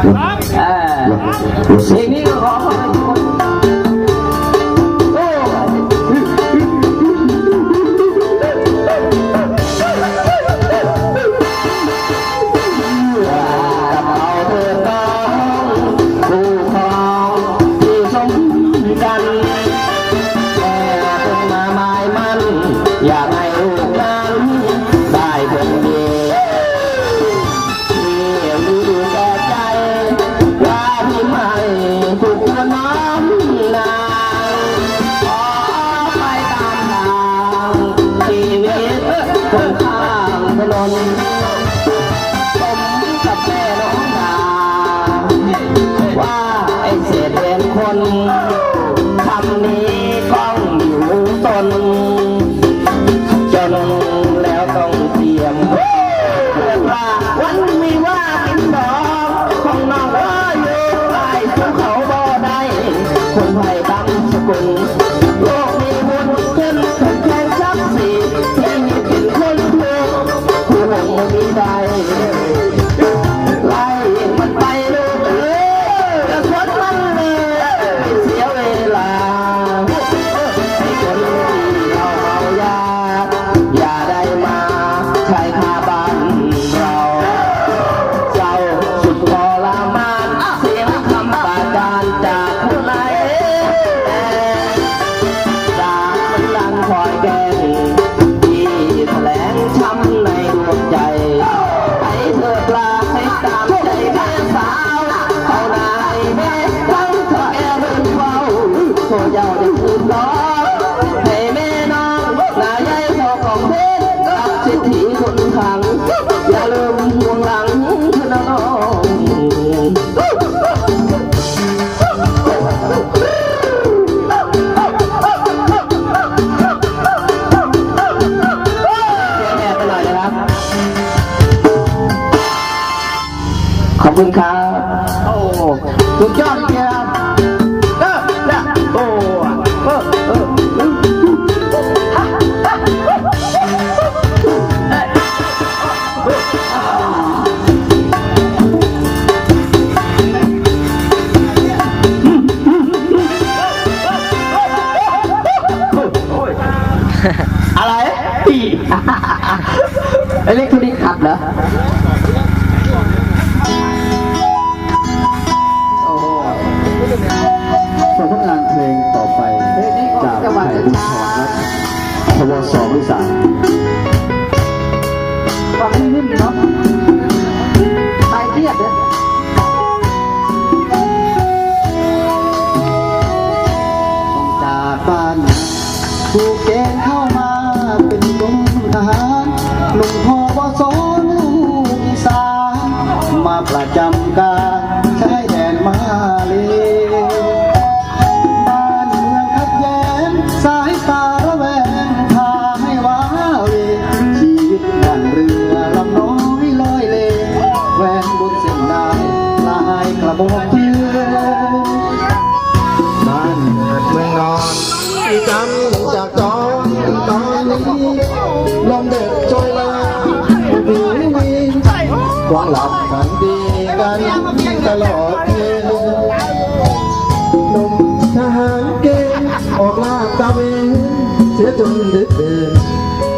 Ah, on ใครพาไป งอย่าลืมห่วงหลังเธอนะน้องขอบคุณครับ อะไรปี ไอเล็กทุนิกขับเหรอ ออกลาบตาเวนเสียจนดึกดื่น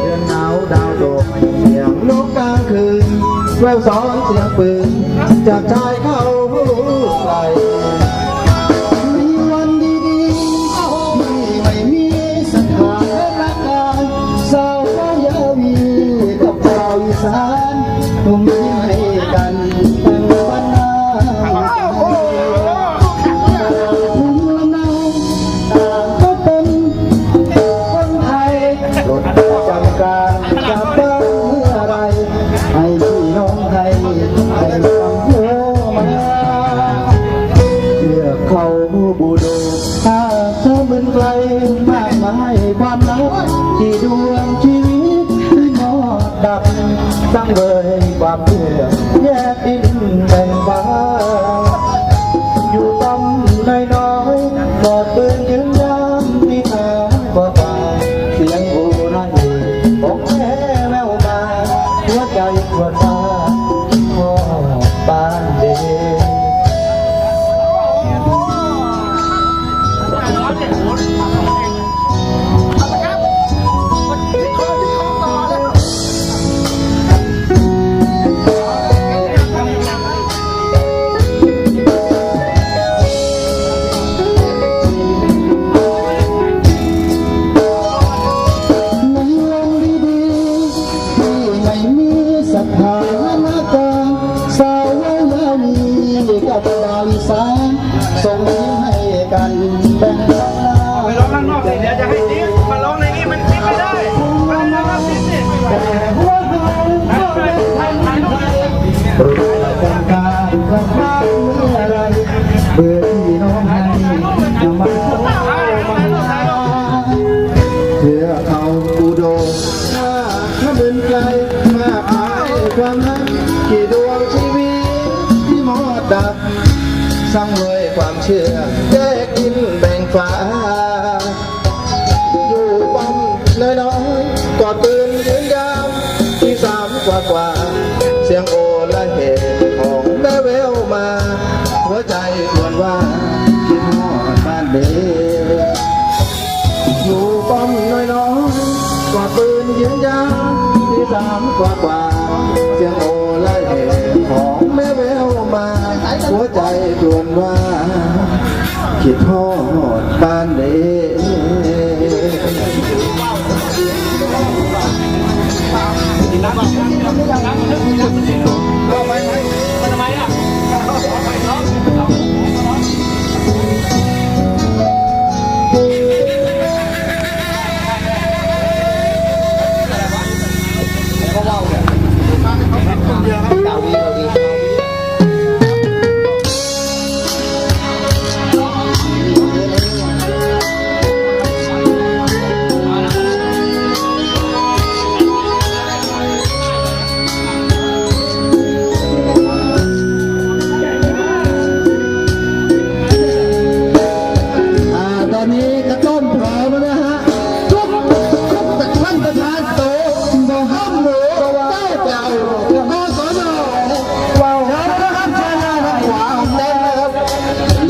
เรื่องหนาวดาวโดดเสียงนกกลางคืนแววสอนเสียงปืนจากชายข้า มากมายความลับที่ดวงชีวิตมอดดับสั้งเบยความเพื่อแยกอินแบ่งบ้าน พื่อเอากูโดนหน้าถ้าเป็นใจมากมายความนั้นกี่ดวงชีวิตที่หมดดับสร้างเลยความเชื่อแยกกินแบ่งฝา กว่ากว่า เสียงโอละเหตุของแม่แววมา หัวใจควนว่าคิดฮอดบ้านเด็กอยู่ป้อมน้อยๆกอดปืนยืนยาที่สามกว่ากว่า เสียงโอละเหตุของแม่แววมา หัวใจควนว่าคิดทอด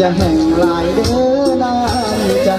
อย่าแห่งหลายเด้อน้ำใจ